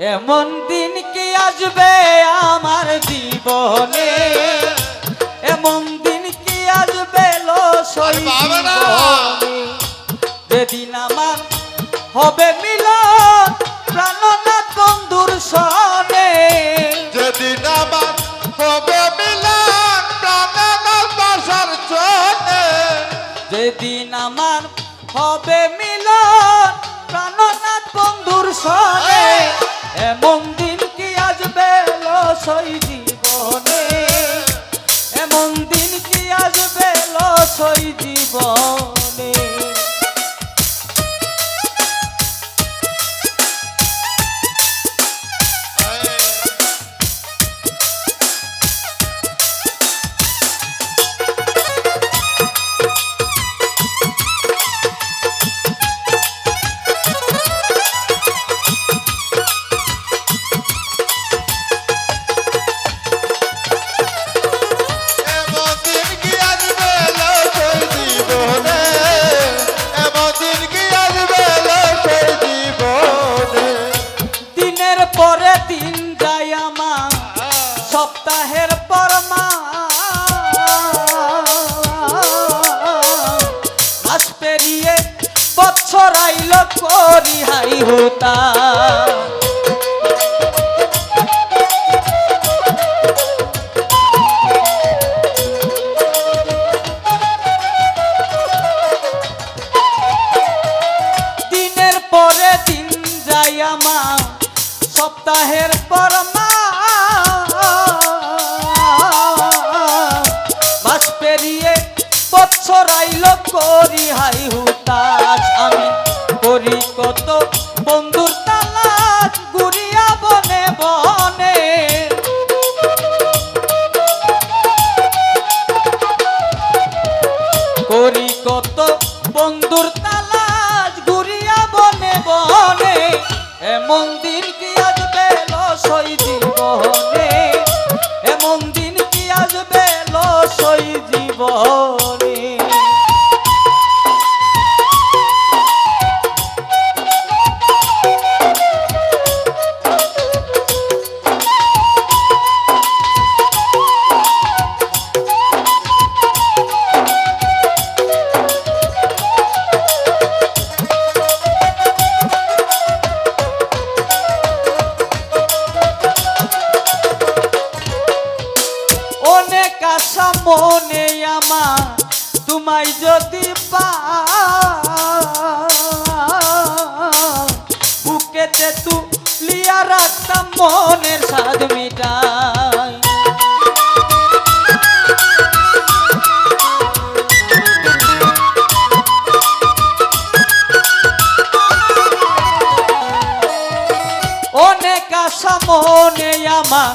এমন দিন কি আসবে আমার জীবনে? এমন দিন কি আসবে লো যেদিন আমার হবে মিলন প্রাণনাথ বন্ধুর সনে। যেদিন আমার হবে মিলন প্রাণনাথ বাসার চলে যেদিন আমার হবে মিলন প্রাণনাথ বন্ধুর সনে। এমন দিন কি আসবে লসই জীবনে? এমন দিন কি আসবে লসই জীবনে? দিনের পরে দিন যায় আমার সপ্তাহের পর মাস বছর আইল করি, হাই হুতাস আমি। করি কত বন্ধুর তালাশ, গুড়িয়া বনে বনে। করি কত বন্ধুর তালাশ ঘুরিয়া বনে বনে। এমন দিন কি আসবে লসই জীবনে এমন দিন কি আসবে লসই জীবনে মনে আমার, তোমায় যদি পা বুকেতে তু লিয়া রাখতাম মনের স্বাদ মিটাই। অনেক মনে আমার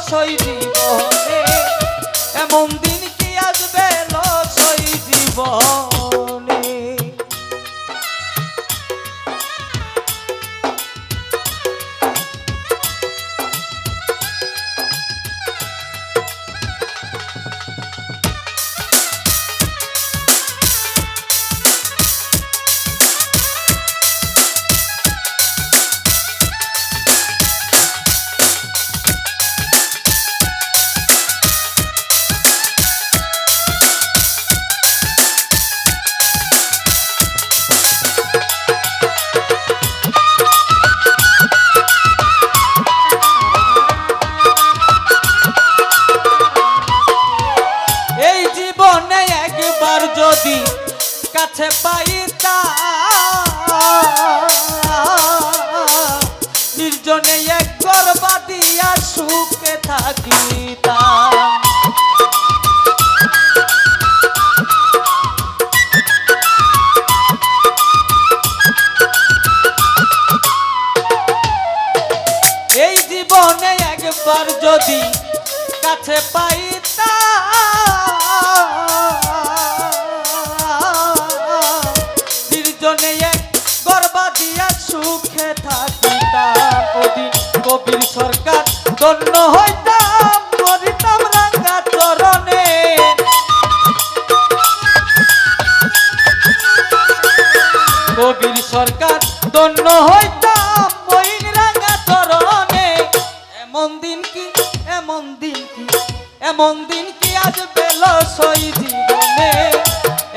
লসই জীবনে এমন দিন যদি কাছে পাইতা নির্জনে একবার বাদিয়া সুখে থাকিতাম। এই জীবনে একবার যদি কাছে পাইতা ওদিন কবির সরকার ধন্য হইতাম মরিতাম রাঙ্গা চরণে। কবির সরকার ধন্য হইতাম বইন রাঙা চরণে। এমন দিন কি, এমন দিন কি, এমন দিন কি আজ বেল সই জীবনে।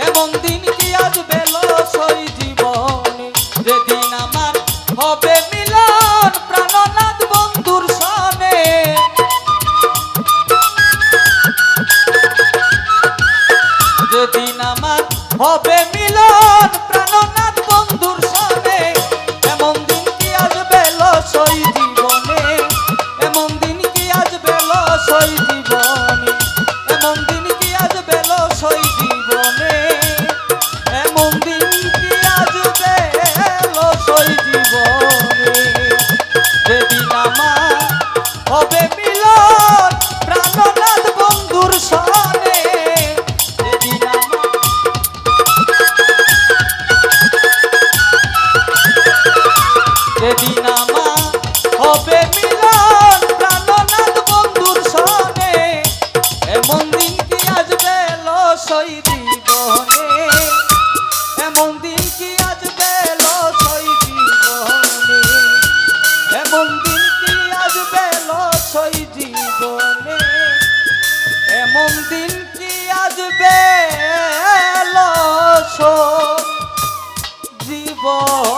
এমন দিন কি আজ বেল সই জীবনে। যেদিন আমার হবে আসবে লসই জীবনে। এমন দিন কি আসবে লসই জীবনে? এমন দিন কি আসবে লসই জীবনে? এমন দিন কি আসবে লস জীবন?